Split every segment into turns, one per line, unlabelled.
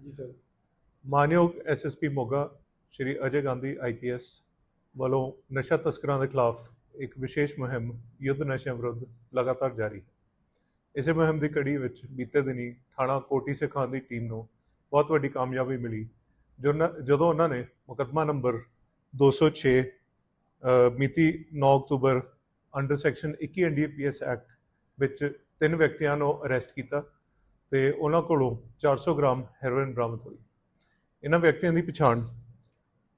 ਜੀ ਸਰ।
ਮਾਨਯੋਗ SSP Moga Shri Ajay Gandhi IPS ਵੱਲੋਂ ਨਸ਼ਾ ਤਸਕਰਾਂ ਦੇ ਖਿਲਾਫ ਇੱਕ ਵਿਸ਼ੇਸ਼ ਮੁਹਿੰਮ ਯੁੱਧ ਨਸ਼ਿਆਂ ਵਿਰੁੱਧ ਲਗਾਤਾਰ ਜਾਰੀ ਹੈ। ਇਸੇ ਮੁਹਿੰਮ ਦੀ ਕੜੀ ਵਿੱਚ ਬੀਤੇ ਦਿਨੀ ਥਾਣਾ ਕੋਟੀ ਸਿੱਖਾਂ ਦੀ ਟੀਮ ਨੂੰ ਬਹੁਤ ਵੱਡੀ ਕਾਮਯਾਬੀ ਮਿਲੀ ਜਦੋਂ ਉਹਨਾਂ ਨੇ ਮੁਕੱਦਮਾ ਨੰਬਰ 206 ਅ, ਮਿਤੀ 9 ਅਕਤੂਬਰ ਅੰਡਰ ਸੈਕਸ਼ਨ 21 ਐਨਡੀਪੀਐਸ ਐਕਟ ਵਿੱਚ ਤਿੰਨ ਵਿਅਕਤੀਆਂ ਨੂੰ ਅਰੈਸਟ ਕੀਤਾ ਤੇ ਉਹਨਾਂ ਕੋਲੋਂ 400 ਗ੍ਰਾਮ ਹੈਰੋਇਨ ਬਰਾਮਦ ਹੋਈ। ਇਹਨਾਂ ਵਿਅਕਤੀਆਂ ਦੀ ਪਛਾਣ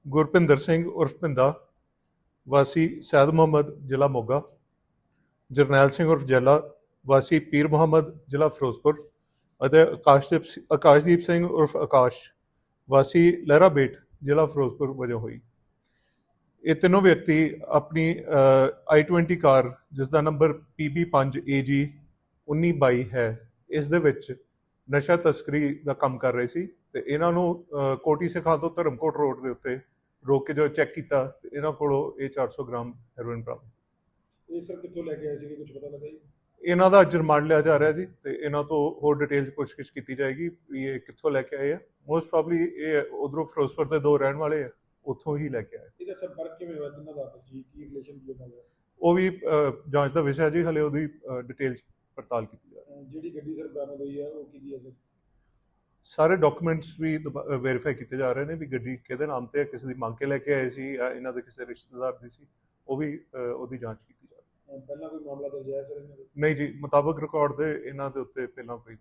ਗੁਰਪਿੰਦਰ ਸਿੰਘ ਉਰਫ ਪਿੰਦਾ ਵਾਸੀ ਸੈਦ ਮੁਹੰਮਦ, ਜ਼ਿਲ੍ਹਾ ਮੋਗਾ, ਜਰਨੈਲ ਸਿੰਘ ਉਰਫ ਜੈਲਾ, ਵਾਸੀ ਪੀਰ ਮੁਹੰਮਦ, ਜ਼ਿਲ੍ਹਾ ਫਿਰੋਜ਼ਪੁਰ ਅਤੇ ਆਕਾਸ਼ਦੀਪ ਆਕਾਸ਼ਦੀਪ ਸਿੰਘ ਉਰਫ ਆਕਾਸ਼, ਵਾਸੀ ਲਹਿਰਾਬੇਟ ਜ਼ਿਲ੍ਹਾ ਫਿਰੋਜ਼ਪੁਰ ਵਜੋਂ ਹੋਈ। ਇਹ ਤਿੰਨੋਂ ਵਿਅਕਤੀ ਆਪਣੀ i20 ਕਾਰ ਜਿਸ ਦਾ ਨੰਬਰ PB5AG 1922 ਹੈ ਇਸ ਦੇ ਵਿੱਚ ਨਸ਼ਾ ਤਸਕਰੀ ਦਾ ਕੰਮ ਕਰ ਰਹੇ ਸੀ ਤੇ ਇਹਨਾਂ ਨੂੰ ਕੋਟੀ ਸਿਖਾਂ ਤੋਂ ਧਰਮਕੋਟ ਰੋਡ ਦੇ ਉੱਤੇ ਰੋਕ ਕੇ ਜਦੋਂ ਚੈੱਕ ਕੀਤਾ ਤੇ ਇਹਨਾਂ ਕੋਲੋਂ ਇਹ 400 ਗ੍ਰਾਮ ਹੈਰੋਇਨ ਬਰਾਮਦ
ਇਹ ਸਰ ਕਿੱਥੋਂ ਲੈ ਕੇ ਆਏ ਸੀਗੇ? ਕੁਝ ਪਤਾ ਲੱਗਾ ਜੀ?
ਇਹਨਾਂ ਦਾ ਅੱਜ ਰਿਮਾਂਡ ਲਿਆ ਜਾ ਰਿਹਾ ਜੀ ਤੇ ਇਹਨਾਂ ਤੋਂ ਹੋਰ ਡਿਟੇਲ ਪੁੱਛਗਿੱਛ ਕੀਤੀ ਜਾਏਗੀ ਵੀ ਇਹ ਕਿੱਥੋਂ ਲੈ ਕੇ ਆਏ ਆ। ਮੋਸਟ ਪ੍ਰੋਬਬਲੀ ਇਹ ਉਧਰੋਂ ਫਿਰੋਜ਼ਪੁਰ ਦੇ ਦੋ ਰਹਿਣ ਵਾਲੇ ਆ ਉੱਥੋਂ ਹੀ ਲੈ ਕੇ ਆਏ।
ਇਹਦਾ ਸੰਪਰਕ ਕਿਵੇਂ ਹੋਇਆ? ਤਿੰਨਾਂ ਦਾ ਆਪਸ ਜੀ? ਕੀ ਰਿਲੇਸ਼ਨ ਕੀ ਉਹਨਾਂ ਦਾ?
ਉਹ ਵੀ ਜਾਂਚ ਦਾ ਵਿਸ਼ਾ ਜੀ ਹਲੇ ਉਹਦੀ ਡਿਟੇਲ ਪੜਤਾਲ ਕੀਤੀ ਜਾ
ਜਿਹੜੀ ਗੱਡੀ ਸਰ ਬਰਾਮਦ ਹੋਈ ਹੈ ਉਹ ਕਿਹਦੀ ਹੈ ਸਰ?
ਸਾਰੇ ਡਾਕੂਮੈਂਟਸ ਵੀ ਵੈਰੀਫਾਈ ਕੀਤੇ ਜਾ ਰਹੇ ਨੇ ਵੀ ਗੱਡੀ ਕਿਹਦੇ ਨਾਮ ਤੇ ਹੈ ਕਿਸੇ ਦੀ ਮੰਗ ਕੇ ਲੈ ਕੇ ਆਏ ਸੀ ਜਾਂ ਇਹਨਾਂ ਦੇ ਕਿਸੇ ਰਿਸ਼ਤੇਦਾਰ ਦੀ ਸੀ ਉਹ ਵੀ ਉਹਦੀ ਜਾਂਚ ਕੀਤੀ ਜਾ ਰਹੀ ਹੈ।
ਪਹਿਲਾਂ ਕੋਈ ਮਾਮਲਾ ਦਰਜ ਹੈ ਸਰ ਇਹਨਾਂ ਦੇ?
ਨਹੀਂ ਜੀ ਮੁਤਾਬਕ ਰਿਕਾਰਡ ਦੇ ਇਹਨਾਂ ਦੇ ਉੱਤੇ ਪਹਿਲਾਂ ਕੋਈ